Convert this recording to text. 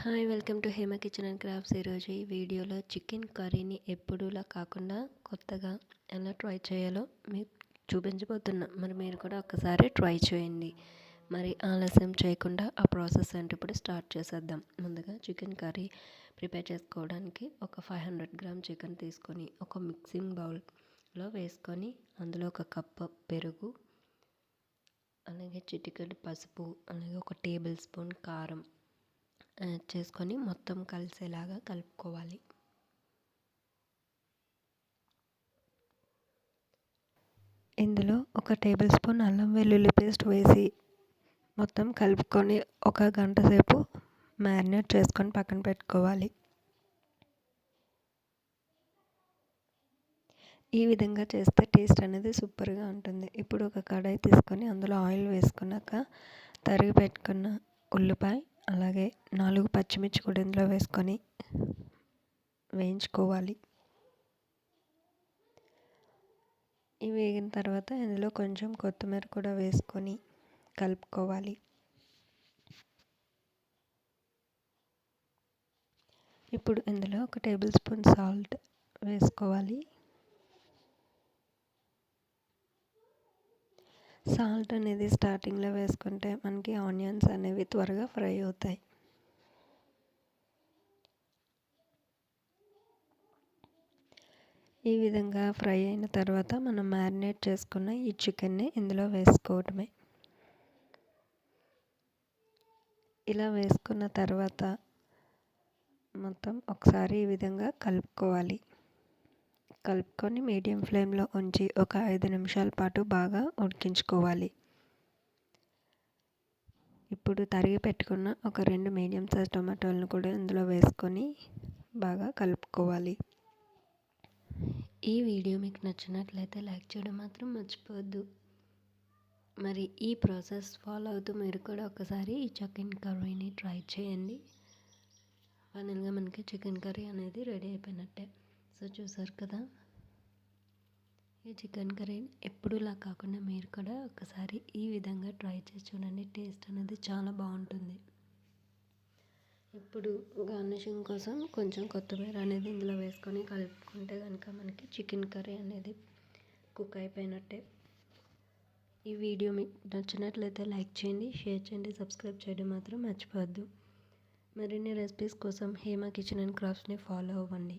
Hi welcome to Hema kitchen and crafts. ఈరోజు ఈ వీడియోలో చికెన్ కర్రీని ఎప్పుడూలా కాకుండా కొత్తగా ఎలా ట్రై చేయాలో మీకు చూపించబోతున్నా. మరి మీరు కూడా ఒక్కసారి ట్రై చేయండి. మరి ఆలస్యం చేయకుండా ఆ ప్రాసెస్ అంటే ఇప్పుడు స్టార్ట్ చేసేద్దాం. ముందుగా చికెన్ కర్రీ ప్రిపేర్ చేసుకోవడానికి ఒక ఫైవ్ హండ్రెడ్ గ్రామ్ చికెన్ తీసుకొని ఒక మిక్సింగ్ బౌల్లో వేసుకొని అందులో ఒక కప్పు పెరుగు అలాగే చిటికెడు పసుపు అలాగే ఒక టేబుల్ స్పూన్ కారం యాడ్ చేసుకొని మొత్తం కలిసేలాగా కలుపుకోవాలి. ఇందులో ఒక టేబుల్ స్పూన్ అల్లం వెల్లుల్లి పేస్ట్ వేసి మొత్తం కలుపుకొని ఒక గంట సేపు మ్యారినేట్ చేసుకొని పక్కన పెట్టుకోవాలి. ఈ విధంగా చేస్తే టేస్ట్ అనేది సూపర్గా ఉంటుంది. ఇప్పుడు ఒక కడాయి తీసుకొని అందులో ఆయిల్ వేసుకున్నాక తరిగి పెట్టుకున్న ఉల్లిపాయ అలాగే నాలుగు పచ్చిమిర్చి కూడా ఇందులో వేసుకొని వేయించుకోవాలి. ఇవి వేగిన తర్వాత ఇందులో కొంచెం కొత్తిమీర కూడా వేసుకొని కలుపుకోవాలి. ఇప్పుడు ఇందులో ఒక టేబుల్ స్పూన్ సాల్ట్ వేసుకోవాలి. సాల్ట్ అనేది స్టార్టింగ్లో వేసుకుంటే మనకి ఆనియన్స్ అనేవి త్వరగా ఫ్రై అవుతాయి. ఈ విధంగా ఫ్రై అయిన తర్వాత మనం మ్యారినేట్ చేసుకున్న ఈ చికెన్ని ఇందులో వేసుకోవటమే ఇలా వేసుకున్న తర్వాత మొత్తం ఒకసారి ఈ విధంగా కలుపుకోవాలి. కలుపుకొని మీడియం ఫ్లేమ్లో ఉంచి ఒక ఐదు నిమిషాల పాటు బాగా ఉడికించుకోవాలి. ఇప్పుడు తరిగి పెట్టుకున్న ఒక రెండు మీడియం సైజ్ టొమాటోలను కూడా ఇందులో వేసుకొని బాగా కలుపుకోవాలి. ఈ వీడియో మీకు నచ్చినట్లయితే లైక్ చేయడం మాత్రం మర్చిపోవద్దు. మరి ఈ ప్రాసెస్ ఫాలో అవుతూ మీరు కూడా ఒకసారి ఈ చికెన్ కర్రీని ట్రై చేయండి. ఫైనల్గా మనకి చికెన్ కర్రీ అనేది రెడీ అయిపోయినట్టే. సో చూసారు కదా? ఈ చికెన్ కర్రీ ఎప్పుడులా కాకుండా మీరు కూడా ఒకసారి ఈ విధంగా ట్రై చేసి చూడండి. టేస్ట్ అనేది చాలా బాగుంటుంది. ఇప్పుడు గార్నిషింగ్ కోసం కొంచెం కొత్తిమీర అనేది ఇందులో వేసుకొని కలుపుకుంటే కనుక మనకి చికెన్ కర్రీ అనేది కుక్ అయిపోయినట్టే. ఈ వీడియో మీకు నచ్చినట్లయితే లైక్ చేయండి షేర్ చేయండి సబ్స్క్రైబ్ చేయడం మాత్రం మర్చిపోవద్దు. మరిన్ని రెసిపీస్ కోసం హేమా కిచెన్ అండ్ క్రాఫ్ట్స్ని ఫాలో అవ్వండి.